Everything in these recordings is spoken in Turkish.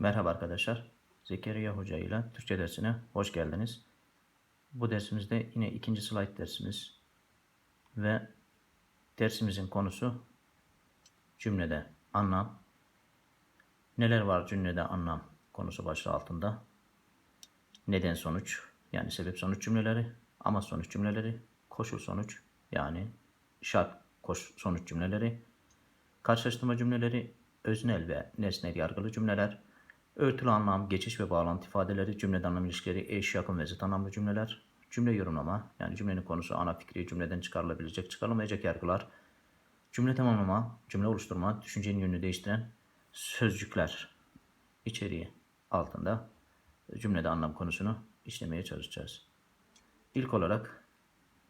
Merhaba arkadaşlar. Zekeriya Hoca ile Türkçe dersine hoş geldiniz. Bu dersimizde yine ikinci slide dersimiz ve dersimizin konusu cümlede anlam. Neler var cümlede anlam konusu başlığı altında. Neden sonuç yani sebep sonuç cümleleri, ama sonuç cümleleri, koşul sonuç yani şart koş sonuç cümleleri, karşılaştırma cümleleri, öznel ve nesnel yargılı cümleler, örtülü anlam, geçiş ve bağlantı ifadeleri, cümleden anlam ilişkileri, eş, yakın ve zıt anlamlı cümleler, cümle yorumlama, yani cümlenin konusu, ana fikri, cümleden çıkarılabilecek, çıkarılamayacak yargılar, cümle tamamlama, cümle oluşturma, düşüncenin yönünü değiştiren sözcükler içeriği altında cümlede anlam konusunu işlemeye çalışacağız. İlk olarak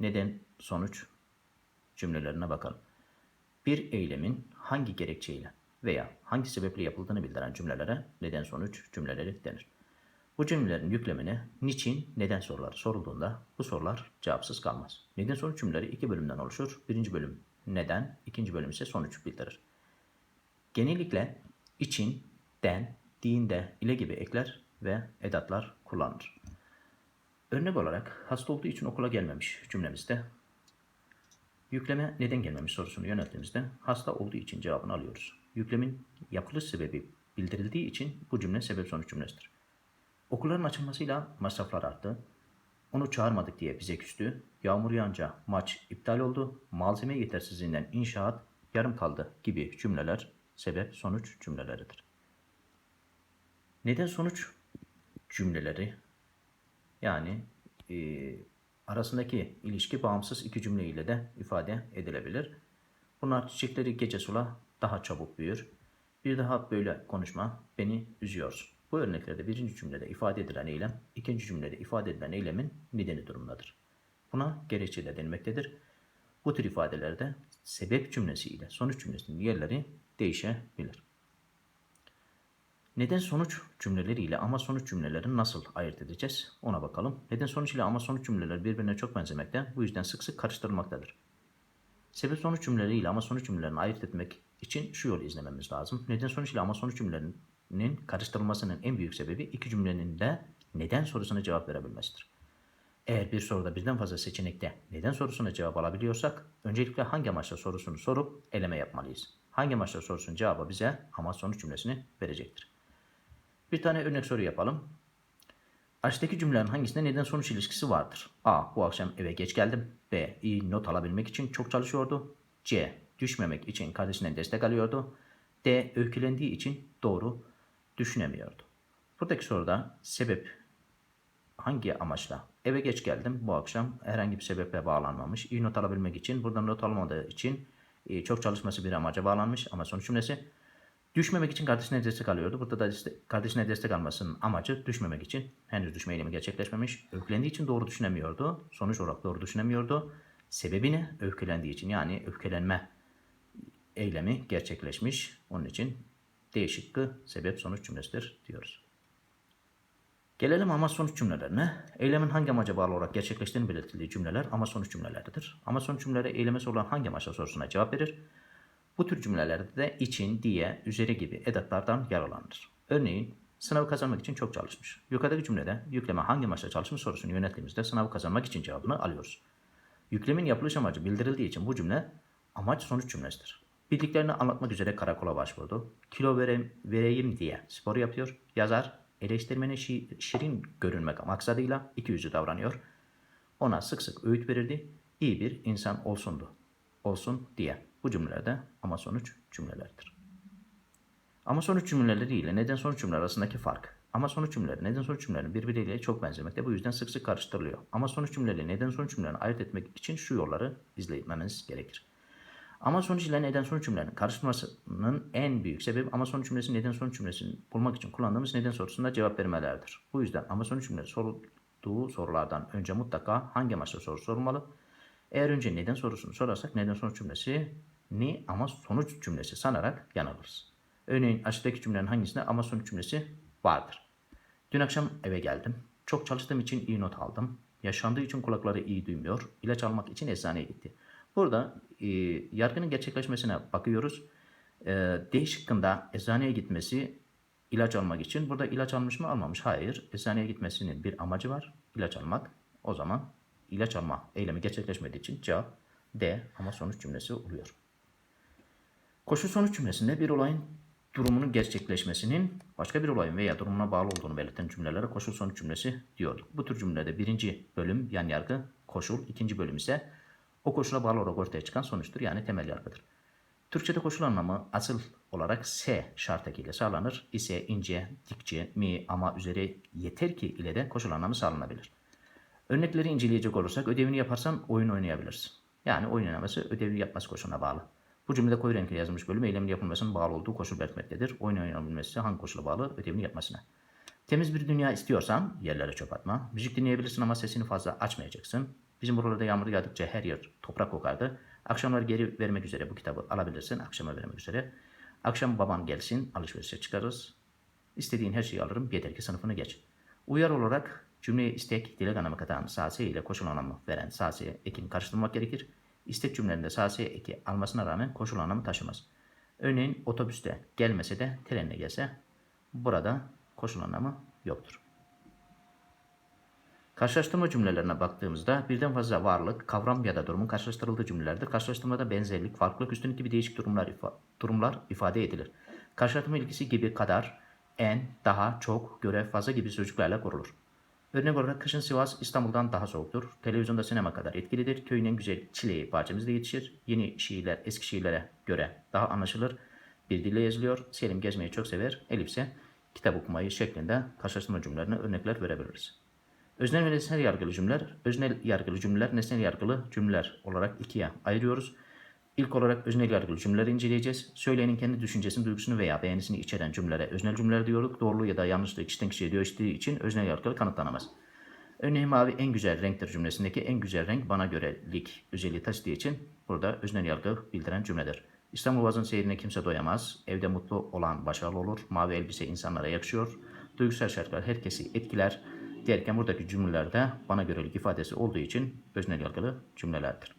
neden, sonuç cümlelerine bakalım. Bir eylemin hangi gerekçeyle veya hangi sebeple yapıldığını bildiren cümlelere neden sonuç cümleleri denir. Bu cümlelerin yüklemine niçin, neden soruları sorulduğunda bu sorular cevapsız kalmaz. Neden sonuç cümleleri iki bölümden oluşur. Birinci bölüm neden, ikinci bölüm ise sonuç bildirir. Genellikle için, den, dinde, ile gibi ekler ve edatlar kullanılır. Örnek olarak hasta olduğu için okula gelmemiş cümlemizde yükleme neden gelmemiş sorusunu yönelttiğimizde hasta olduğu için cevabını alıyoruz. Yüklemin yapılış sebebi bildirildiği için bu cümle sebep sonuç cümlesidir. Okulların açılmasıyla masraflar arttı. Onu çağırmadık diye bize küstü. Yağmur yağınca maç iptal oldu. Malzeme yetersizliğinden inşaat yarım kaldı gibi cümleler sebep sonuç cümleleridir. Neden sonuç cümleleri yani e, arasındaki ilişki bağımsız iki cümle ile de ifade edilebilir. Bunlar çiçekleri gece sula daha çabuk büyür. Bir daha böyle konuşma beni üzüyor. Bu örneklerde birinci cümlede ifade edilen eylem, ikinci cümlede ifade edilen eylemin nedeni durumundadır. Buna gerekçe de denilmektedir. Bu tür ifadelerde sebep cümlesi ile sonuç cümlesinin yerleri değişebilir. Neden sonuç cümleleri ile ama sonuç cümlelerini nasıl ayırt edeceğiz? Ona bakalım. Neden sonuç ile ama sonuç cümleleri birbirine çok benzemekte. Bu yüzden sık sık karıştırılmaktadır. Sebep sonuç cümleleri ile ama sonuç cümlelerini ayırt etmek için şu yolu izlememiz lazım. Neden sonuç ile ama sonuç cümlelerinin karıştırılmasının en büyük sebebi iki cümlenin de neden sorusuna cevap verebilmesidir. Eğer bir soruda birden fazla seçenekte neden sorusuna cevap alabiliyorsak öncelikle hangi amaçla sorusunu sorup eleme yapmalıyız. Hangi amaçla sorusunun cevabı bize ama sonuç cümlesini verecektir. Bir tane örnek soru yapalım. Aşağıdaki cümlelerin hangisinde neden sonuç ilişkisi vardır? A. Bu akşam eve geç geldim. B. İyi not alabilmek için çok çalışıyordu. C. Düşmemek için kardeşinden destek alıyordu. D. Öykülendiği için doğru düşünemiyordu. Buradaki soruda sebep hangi amaçla? Eve geç geldim bu akşam herhangi bir sebeple bağlanmamış. İyi not alabilmek için buradan not almadığı için e, çok çalışması bir amaca bağlanmış ama sonuç cümlesi Düşmemek için kardeşine destek alıyordu. Burada da kardeşine destek almasının amacı düşmemek için. Henüz düşme eylemi gerçekleşmemiş. Öfkelendiği için doğru düşünemiyordu. Sonuç olarak doğru düşünemiyordu. Sebebi ne? Öfkelendiği için yani öfkelenme eylemi gerçekleşmiş. Onun için D şıkkı sebep sonuç cümlesidir diyoruz. Gelelim ama sonuç cümlelerine. Eylemin hangi amaca bağlı olarak gerçekleştiğini belirtildiği cümleler ama sonuç cümleleridir. Ama sonuç cümleleri eylemesi olan hangi amaçla sorusuna cevap verir? Bu tür cümlelerde de için, diye, üzeri gibi edatlardan yararlanır. Örneğin sınavı kazanmak için çok çalışmış. Yukarıdaki cümlede yükleme hangi amaçla çalışmış sorusunu yönettiğimizde sınavı kazanmak için cevabını alıyoruz. Yüklemin yapılış amacı bildirildiği için bu cümle amaç sonuç cümlesidir. Bildiklerini anlatmak üzere karakola başvurdu. Kilo vereyim, vereyim diye spor yapıyor. Yazar eleştirmene şi, şirin görünmek maksadıyla iki yüzlü davranıyor. Ona sık sık öğüt verirdi. İyi bir insan olsundu. Olsun diye. Bu cümlelerde ama sonuç cümlelerdir. Ama sonuç cümleleri ile neden sonuç cümleleri arasındaki fark. Ama sonuç cümleleri neden sonuç cümleleri birbirleriyle çok benzemekte. Bu yüzden sık sık karıştırılıyor. Ama sonuç cümleleri neden sonuç cümlelerini ayırt etmek için şu yolları izlememiz gerekir. Ama sonuç ile neden sonuç cümlelerinin karıştırmasının en büyük sebebi ama sonuç cümlesi neden sonuç cümlesini bulmak için kullandığımız neden sorusunda cevap vermelerdir. Bu yüzden ama sonuç cümlesi sorulduğu sorulardan önce mutlaka hangi amaçla soru sorulmalı? Eğer önce neden sorusunu sorarsak neden sonuç cümlesi ni ama sonuç cümlesi sanarak yanılırız. Örneğin aşağıdaki cümlenin hangisinde ama sonuç cümlesi vardır. Dün akşam eve geldim. Çok çalıştığım için iyi not aldım. Yaşandığı için kulakları iyi duymuyor. İlaç almak için eczaneye gitti. Burada e, yargının gerçekleşmesine bakıyoruz. E, D şıkkında eczaneye gitmesi ilaç almak için. Burada ilaç almış mı almamış? Hayır. Eczaneye gitmesinin bir amacı var. İlaç almak. O zaman ilaç alma eylemi gerçekleşmediği için cevap D ama sonuç cümlesi oluyor. Koşul sonuç cümlesinde bir olayın durumunun gerçekleşmesinin başka bir olayın veya durumuna bağlı olduğunu belirten cümlelere koşul sonuç cümlesi diyorduk. Bu tür cümlelerde birinci bölüm yan yargı koşul, ikinci bölüm ise o koşula bağlı olarak ortaya çıkan sonuçtur yani temel yargıdır. Türkçe'de koşul anlamı asıl olarak S şart ekiyle sağlanır. İse, ince, dikçe, mi, ama, üzeri, yeter ki ile de koşul anlamı sağlanabilir. Örnekleri inceleyecek olursak ödevini yaparsan oyun oynayabilirsin. Yani oyun oynaması ödevi yapması koşuluna bağlı. Bu cümlede koyu renkle yazılmış bölüm eylemin yapılmasının bağlı olduğu koşul belirtmektedir. Oyun oynanabilmesi hangi koşula bağlı? Ödevini yapmasına. Temiz bir dünya istiyorsan yerlere çöp atma. Müzik dinleyebilirsin ama sesini fazla açmayacaksın. Bizim buralarda yağmur yağdıkça her yer toprak kokardı. Akşamlar geri vermek üzere bu kitabı alabilirsin. Akşama vermek üzere. Akşam baban gelsin alışverişe çıkarız. İstediğin her şeyi alırım yeter ki sınıfını geç. Uyar olarak cümleye istek, dilek anlamı katan sase ile koşul anlamı veren sase ekini karıştırmak gerekir. İstek cümlelerinde sase eki almasına rağmen koşul anlamı taşımaz. Örneğin otobüste gelmese de trenle gelse burada koşul anlamı yoktur. Karşılaştırma cümlelerine baktığımızda birden fazla varlık, kavram ya da durumun karşılaştırıldığı cümlelerdir. Karşılaştırmada benzerlik, farklılık, üstünlük gibi değişik durumlar, ifa- durumlar ifade edilir. Karşılaştırma ilgisi gibi kadar, en, daha, çok, göre, fazla gibi sözcüklerle kurulur. Örnek olarak kışın Sivas İstanbul'dan daha soğuktur. Televizyonda sinema kadar etkilidir. Köyün en güzel çileği bahçemizde yetişir. Yeni şiirler eski şiirlere göre daha anlaşılır. Bir dille yazılıyor. Selim gezmeyi çok sever. Elif ise kitap okumayı şeklinde karşılaştırma cümlelerine örnekler verebiliriz. Öznel ve nesnel yargılı cümleler, öznel yargılı cümleler, nesnel yargılı cümleler olarak ikiye ayırıyoruz. İlk olarak öznel yargılı cümleleri inceleyeceğiz. Söyleyenin kendi düşüncesini, duygusunu veya beğenisini içeren cümlelere öznel cümleler diyorduk. Doğruluğu ya da yanlışlığı kişiden kişiye değiştiği için öznel yargılı kanıtlanamaz. Örneğin mavi en güzel renktir cümlesindeki en güzel renk bana görelik özelliği taşıdığı için burada öznel yargı bildiren cümledir. İstanbul Vaz'ın seyrine kimse doyamaz. Evde mutlu olan başarılı olur. Mavi elbise insanlara yakışıyor. Duygusal şartlar herkesi etkiler. Derken buradaki cümlelerde bana görelik ifadesi olduğu için öznel yargılı cümlelerdir.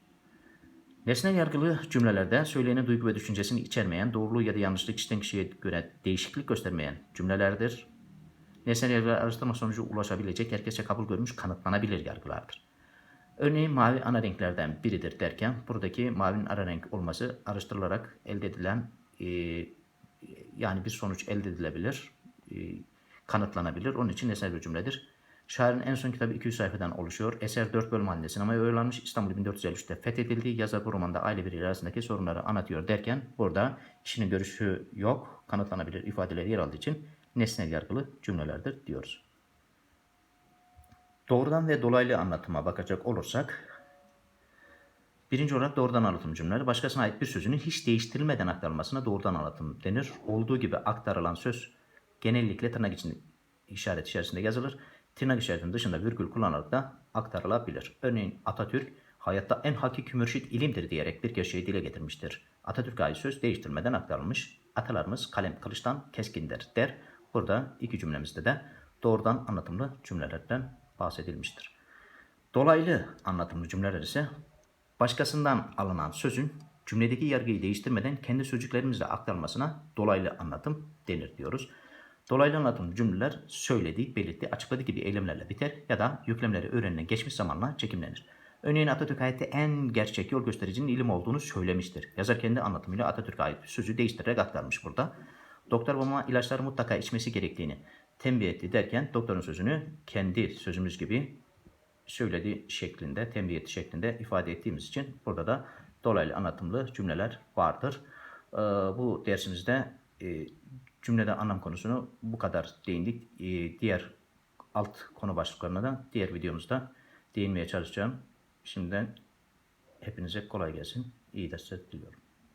Nesnel yargılı cümlelerde söyleyenin duygu ve düşüncesini içermeyen, doğruluğu ya da yanlışlığı kişiden kişiye göre değişiklik göstermeyen cümlelerdir. Nesnel yargılar araştırma sonucu ulaşabilecek, herkese kabul görmüş, kanıtlanabilir yargılardır. Örneğin mavi ana renklerden biridir derken buradaki mavinin ana renk olması araştırılarak elde edilen e, yani bir sonuç elde edilebilir, e, kanıtlanabilir. Onun için nesnel bir cümledir. Şairin en son kitabı 200 sayfadan oluşuyor. Eser 4 bölüm halinde sinemaya uyarlanmış. İstanbul 1453'te fethedildi. Yazar bu romanda aile bireyleri arasındaki sorunları anlatıyor derken burada kişinin görüşü yok, kanıtlanabilir ifadeler yer aldığı için nesnel yargılı cümlelerdir diyoruz. Doğrudan ve dolaylı anlatıma bakacak olursak Birinci olarak doğrudan anlatım cümleleri. Başkasına ait bir sözünün hiç değiştirilmeden aktarılmasına doğrudan anlatım denir. Olduğu gibi aktarılan söz genellikle tırnak içinde işaret içerisinde yazılır. Tırnak işaretinin dışında virgül kullanarak da aktarılabilir. Örneğin Atatürk hayatta en hakiki mürşit ilimdir diyerek bir gerçeği dile getirmiştir. Atatürk'e ait söz değiştirilmeden aktarılmış. Atalarımız kalem kılıçtan keskindir der. Burada iki cümlemizde de doğrudan anlatımlı cümlelerden bahsedilmiştir. Dolaylı anlatımlı cümleler ise başkasından alınan sözün cümledeki yargıyı değiştirmeden kendi sözcüklerimizle aktarılmasına dolaylı anlatım denir diyoruz. Dolaylı anlatım cümleler söylediği, belirttiği, açıkladığı gibi eylemlerle biter ya da yüklemleri öğrenilen geçmiş zamanla çekimlenir. Örneğin Atatürk hayatta en gerçek yol göstericinin ilim olduğunu söylemiştir. Yazar kendi anlatımıyla Atatürk'e ait sözü değiştirerek aktarmış burada. Doktor babama ilaçları mutlaka içmesi gerektiğini tembih etti derken doktorun sözünü kendi sözümüz gibi söylediği şeklinde, tembih etti şeklinde ifade ettiğimiz için burada da dolaylı anlatımlı cümleler vardır. Ee, bu dersimizde e, cümlede anlam konusunu bu kadar değindik. Ee, diğer alt konu başlıklarına da diğer videomuzda değinmeye çalışacağım. Şimdiden hepinize kolay gelsin. İyi dersler diliyorum.